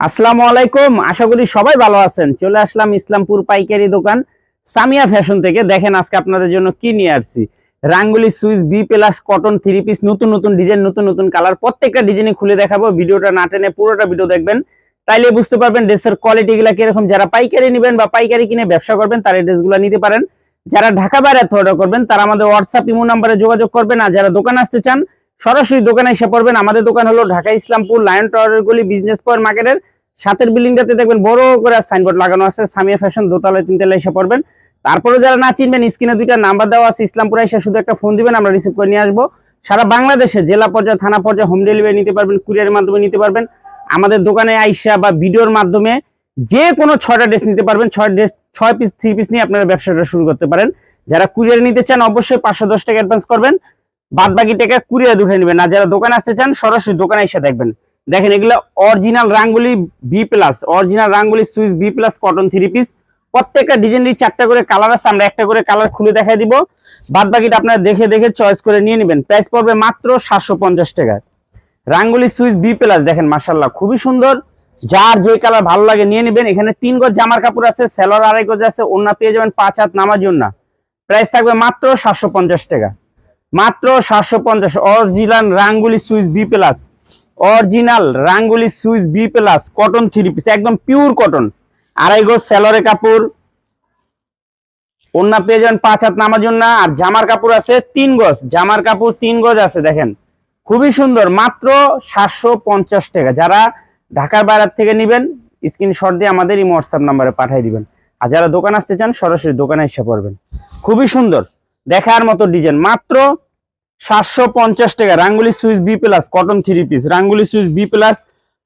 আসসালামু আলাইকুম। আশা করি সবাই ভালো আছেন। চলে আসলাম ইসলামপুর পাইকারি দোকান সামিয়া ফ্যাশন থেকে। দেখেন আজকে আপনাদের জন্য কি নিয়ে আসছি? Rangoli switch, B plus, cotton, three piece, নতুন নতুন ডিজাইন, নতুন নতুন কালার। প্রত্যেকটা ডিজাইনই খুলে দেখাবো। ভিডিওটা না টেনে পুরোটা ভিডিও দেখবেন। তাইলে বুঝতে পারবেন ড্রেসের কোয়ালিটি গুলা কীরকম। যারা পাইকারি নেবেন বা পাইকারি কিনে ব্যবসা করবেন, তারা ড্রেসগুলো নিতে পারেন। যারা ঢাকা বাইরে অর্ডার করবেন, তারা আমাদের হোয়াটসঅ্যাপ ইমো নাম্বারে যোগাযোগ করবেন। আর যারা দোকান আসতে চান সরাসরি দোকানে এসে পড়বেন। আমাদের দোকান হলো ঢাকা ইসলামপুর লায়ন টাওয়ারের গলি, বিজনেস পয়েন্ট মার্কেটের সাতের বিল্ডিংটাতে দেখবেন বড় করে সাইনবোর্ড লাগানো আছে, সামিয়া ফ্যাশন দোতলায় তিনতলায় এসে পড়বেন। তারপরে যারা না চিনবেন, স্ক্রিনে দুইটা নাম্বার দেওয়া আছে, ইসলামপুরে এসে শুধু একটা ফোন দিবেন, আমরা রিসিভ করে নিয়ে আসব। সারা বাংলাদেশে জেলা পর্যায়ে, থানা পর্যায়ে হোম ডেলিভারি নিতে পারবেন কুরিয়ারের মাধ্যমে নিতে পারবেন। আমাদের দোকানে আইসা বা ভিডিওর মাধ্যমে যে কোনো ছয়টা ড্রেস নিতে পারবেন। ছয় ড্রেস ছয় পিস থ্রি পিস নিয়ে আপনারা ব্যবসাটা শুরু করতে পারেন। যারা কুরিয়ার নিতে চান, অবশ্যই পাঁচশো দশ টাকা অ্যাডভান্স করবেন। বাদ বাকি টাকা কুরিয়ার উঠে নেবেন। না যারা দোকানে আসতে চান, সরাসরি দোকানে এসে দেখবেন। দেখেন, এগুলো original Rangoli B plus original Rangoli switch B plus cotton three piece প্রত্যেকটা ডিজাইনেরই চারটা করে কালার আছে, আমরা একটা করে কালার খুলে দেখাই দিব। বাদ বাকিটা আপনারা দেখে দেখে চয়েস করে নিয়ে নেবেন। প্রাইস পড়বে মাত্র সাতশো পঞ্চাশ টাকা। রাঙ্গুলি সুইচ বি প্লাস দেখেন মাসাল্লাহ খুবই সুন্দর। যার যে কালার ভালো লাগে নিয়ে নেবেন। এখানে তিন গজ জামার কাপড় আছে সেলর আড়াই গজ আছে অন্য পেয়ে যাবেন পাঁচ হাত নামার জন্য প্রাইস থাকবে মাত্র সাতশো পঞ্চাশ টাকা। মাত্র সাতশো পঞ্চাশ original Rangoli switch B plus original Rangoli switch B plus cotton three piece একদম পিওর কটন আড়াই গজ সেলরে কাপড় অন্য পেয়ে যাবেন পাঁচ হাত নামার জন্য, আর জামার কাপড় আছে তিন গজ। জামার কাপড় তিন গজ আছে, দেখেন। খুবই সুন্দর, মাত্র সাতশো পঞ্চাশ টাকা। যারা ঢাকার বাইরের থেকে নেবেন স্ক্রিনশট দিয়ে আমাদের এই হোয়াটসঅ্যাপ নাম্বারে পাঠিয়ে দিবেন। আর যারা দোকান আসতে চান, সরাসরি দোকানে এসে পড়বেন। খুবই সুন্দর। দেখার মতো ডিজাইন মাত্র সাতশো পঞ্চাশ টাকা। Rangoli switch B plus cotton three piece Rangoli switch B plus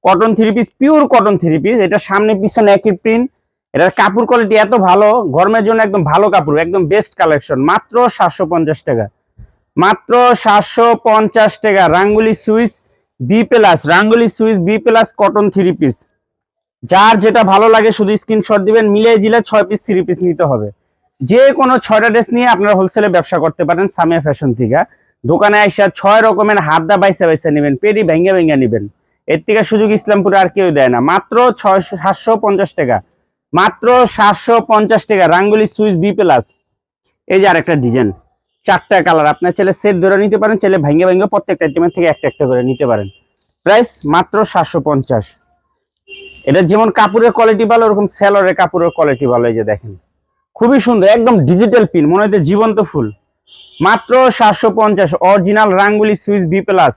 cotton three piece pure cotton three piece এটা সামনে পিছনে একই প্রিন্ট এটার কাপড় কোয়ালিটি এত ভালো, গরমের জন্য একদম ভালো কাপড়, একদম বেস্ট কালেকশন মাত্র সাতশো পঞ্চাশ টাকা। মাত্র সাতশো পঞ্চাশ টাকা। Rangoli switch B plus Rangoli switch B plus cotton three piece যার যেটা ভালো লাগে শুধু স্ক্রিনশট দিবেন, মিলিয়ে দিলে ছয় পিস থ্রি পিস নিতে হবে। যে কোনো ছয়টা ড্রেস নিয়ে আপনারা হোলসেলে ব্যবসা করতে পারেন সামিয়া ফ্যাশন থেকে। দোকানে আইসা ছয় রকমের হাত দা বাইসা বাইসা নেবেন, পেডি ভেঙ্গে ভেঙ্গে নেবেন। এর থেকে সুযোগ ইসলামপুরে আর কেউ দেয় না। মাত্র ছয় সাতশো পঞ্চাশ টাকা। মাত্র সাতশো পঞ্চাশ টাকা রাঙ্গুলি সুইচ বি প্লাস। এই যে আরেকটা ডিজাইন চারটা কালার আপনার ছেলে সেট ধরে নিতে পারেন, ছেলে ভেঙ্গে ভেঙ্গে প্রত্যেকটা আইটেমের থেকে একটা একটা করে নিতে পারেন। প্রাইস মাত্র সাতশো পঞ্চাশ। এটা যেমন কাপড়ের কোয়ালিটি ভালো, ওরকম সেলরের কাপড়ের কোয়ালিটি ভালো। এই যে দেখেন। খুবই সুন্দর, একদম ডিজিটাল পিন মনে হচ্ছে জীবন্ত ফুল। মাত্র সাতশো পঞ্চাশ original Rangoli switch B plus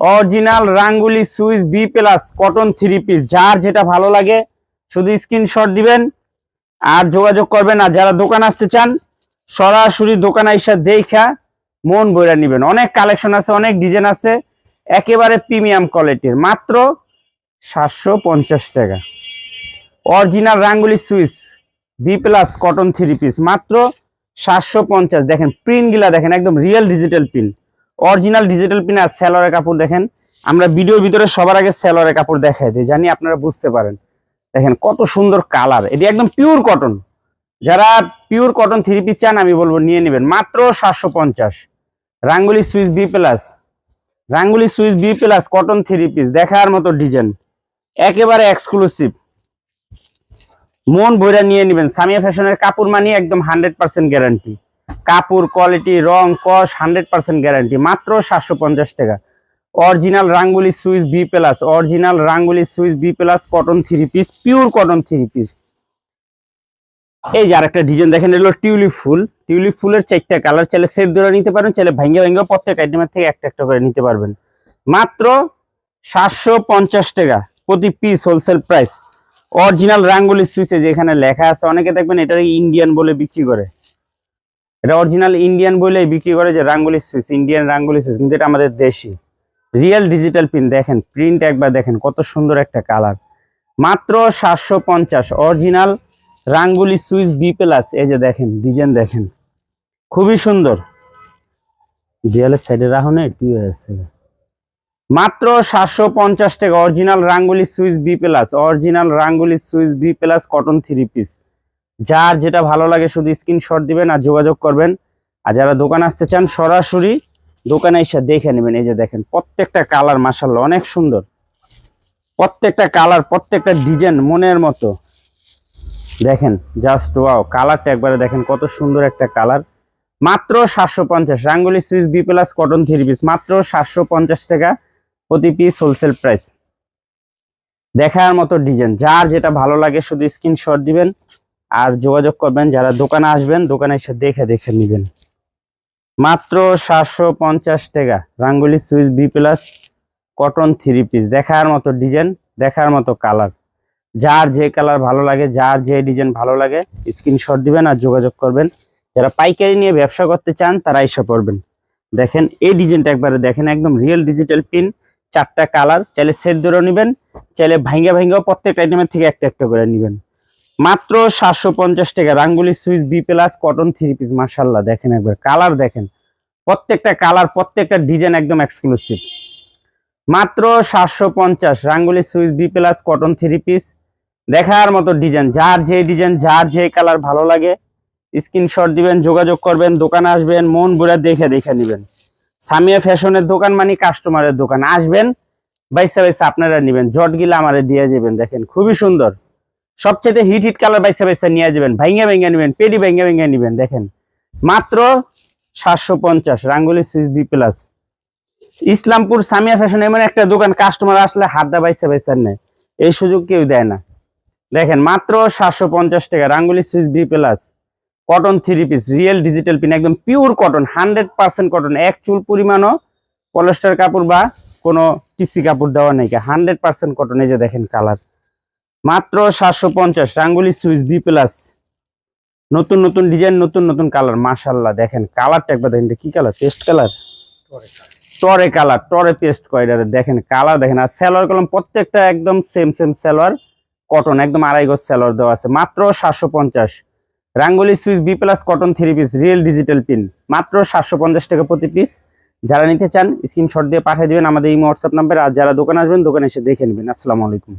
original Rangoli switch B plus cotton three piece যার যেটা ভালো লাগে, শুধু স্ক্রিনশট দিবেন আর যোগাযোগ করবেন। আর যারা দোকান আসতে চান, সরাসরি দোকান আইসা দেখা, মন বইরা নিবেন। অনেক কালেকশন আছে, অনেক ডিজাইন আছে, একেবারে প্রিমিয়াম কোয়ালিটির মাত্র সাতশো পঞ্চাশ টাকা। Original Rangoli switch B plus cotton three piece মাত্র সাতশো পঞ্চাশ। দেখেন প্রিন্টগুলা দেখেন, একদম real digital print original digital print আর সেলরের কাপড় দেখেন। আমরা ভিডিওর ভিতরে সবার আগে সেলরের কাপড় দেখাই দিই, জানি আপনারা বুঝতে পারেন। দেখেন, কত সুন্দর কালার এটি একদম পিওর কটন যারা পিওর কটন থ্রি পিস চান, আমি বলব নিয়ে নেবেন। মাত্র সাতশো পঞ্চাশ। Rangoli switch B plus Rangoli switch B plus cotton three piece দেখার মতো ডিজাইন একেবারে এক্সক্লুসিভ মন বইরা নিয়ে নেবেন। সামিয়া ফ্যাশনের কাপড় মানি একদম হান্ড্রেড পার্সেন্ট গ্যারান্টি। কাপড় কোয়ালিটি, রং, কস হান্ড্রেড পার্সেন্ট গ্যারান্টি। মাত্র সাতশো পঞ্চাশ টাকা। Original Rangoli switch B plus. Original Rangoli switch B plus cotton three piece, pure cotton three piece. এই যে আরেকটা ডিজাইন দেখেন, এগুলো টিউলিপ ফুল। টিউলিপ ফুলের চারটা কালার, চাইলে সেট ধরে নিতে পারেন, চাইলে ভেঙে ভেঙে প্রত্যেক আইটেমের থেকে একটা একটা করে নিতে পারবেন। মাত্র সাতশো পঞ্চাশ টাকা প্রতি পিস হোলসেল প্রাইস অরিজিনাল রাঙ্গুলি সুইচে যেখানে লেখা আছে, অনেকে দেখবেন এটা ইন্ডিয়ান বলে বিক্রি করে। এটা অরিজিনাল ইন্ডিয়ান বলে বিক্রি করে যে রাঙ্গুলি সুইচ ইন্ডিয়ান রাঙ্গুলি সুইচ কিন্তু এটা আমাদের দেশি। রিয়েল ডিজিটাল প্রিন্ট দেখেন প্রিন্ট একবার দেখেন, কত সুন্দর একটা কালার মাত্র সাতশো পঞ্চাশ original Rangoli switch B plus এই যে দেখেন ডিজাইন দেখেন। খুবই সুন্দর। দেয়ালের সাইডে রাখো না আছে। মাত্র সাতশো পঞ্চাশ টাকা original Rangoli switch B plus original Rangoli switch B plus cotton three piece যার যেটা ভালো লাগে শুধু স্ক্রিনশট দিবেন আর যোগাযোগ করবেন। আর যারা দোকান আসতে চান, সরাসরি দোকানে এসে দেখে নেবেন। এই যে দেখেন, প্রত্যেকটা কালার মাসাল্লাহ অনেক সুন্দর। প্রত্যেকটা কালার প্রত্যেকটা ডিজাইন মনের মতো। দেখেন জাস্ট ওয়াও কালারটা একবারে দেখেন কত সুন্দর একটা কালার মাত্র সাতশো পঞ্চাশ Rangoli switch B plus cotton three piece মাত্র সাতশো পঞ্চাশ টাকা। প্রতি পিস হোলসেল প্রাইস দেখার মতো ডিজাইন যার যেটা ভালো লাগে শুধু স্ক্রিনশট দিবেন আর যোগাযোগ করবেন। যারা দোকানে আসবেন, দোকানে এসে দেখে দেখে নেবেন। মাত্র সাতশো পঞ্চাশ টাকা। Rangoli switch B plus cotton three piece দেখার মতো ডিজাইন দেখার মতো কালার যার যে কালার ভালো লাগে, যার যে ডিজাইন ভালো লাগে স্ক্রিনশট দিবেন আর যোগাযোগ করবেন। যারা পাইকারি নিয়ে ব্যবসা করতে চান, তারা এসে পড়বেন। দেখেন, এই ডিজাইনটা একবারে দেখেন, একদম রিয়েল ডিজিটাল পিন চারটা কালার, চাইলে সেট ধরে নেবেন, চাইলে ভাঙ্গা ভাঙ্গাও প্রত্যেকটা আইটেমের থেকে একটা একটা করে নেবেন। মাত্র সাতশো পঞ্চাশ টাকা, Rangoli switch B plus cotton three piece মার্শাল্লাহ দেখেন একবার, কালার দেখেন। প্রত্যেকটা কালার, প্রত্যেকটা ডিজাইন একদম এক্সক্লুসিভ মাত্র সাতশো পঞ্চাশ, Rangoli switch B plus cotton three piece দেখার মতো ডিজাইন যার যে ডিজাইন যার যে কালার ভালো লাগে স্ক্রিনশট দিবেন, যোগাযোগ করবেন, দোকানে আসবেন, মন বুড়া দেখে দেখে নেবেন। সামিয়া ফ্যাশনের দোকান মানে কাস্টমারের দোকান। আসবেন, বাইসা বাইসা আপনারা নেবেন। জট গিলা আমারে দিয়ে যাবেন, দেখেন, খুবই সুন্দর। সবচেয়ে হিট হিট কালার বাইসা বাইসা নিয়ে যাবেন। ভাইঙ্গা ভাইঙ্গা নেবেন, পেডি ভাইঙ্গা ভাইঙ্গা নেবেন, দেখেন। মাত্র সাতশো পঞ্চাশ, Rangoli switch B plus. Islampur Samia fashion এমন একটা দোকান, কাস্টমার আসলে হাত দা বাইসা বাইসা নেয়। এই সুযোগ কেউ দেয় না। দেখেন, মাত্র সাতশো পঞ্চাশ টাকা, Rangoli switch B plus. Cotton three piece real digital print একদম pure cotton hundred percent cotton এক চুল পরিমাণও পলেস্টার কাপড় বা কোনো টিসি কাপড় দেওয়া নেই। হান্ড্রেড পার্সেন্ট কটন এই যে দেখেন কালার মাত্র সাতশো পঞ্চাশ রাঙ্গুলি সুইচ বি প্লাস নতুন নতুন ডিজাইন নতুন নতুন কালার মাশাল্লাহ দেখেন কালারটা একবার দেখেন কি কালার পেস্ট কালার টরে কালার টরে পেস্ট কয়ডারে দেখেন কালার দেখেন আর সালোয়ার কলম প্রত্যেকটা একদম সেম সেম সালোয়ার কটন একদম আড়াই গজ সালোয়ার দেওয়া আছে। মাত্র সাতশো পঞ্চাশ। Rangoli switch B plus cotton three piece real digital print মাত্র সাতশো পঞ্চাশ টাকা প্রতি পিস যারা নিতে চান স্ক্রিনশট দিয়ে পাঠিয়ে দেবেন আমাদের এই হোয়াটসঅ্যাপ নাম্বার আর যারা দোকানে আসবেন, দোকানে এসে দেখে নেবেন। আসসালামু আলাইকুম।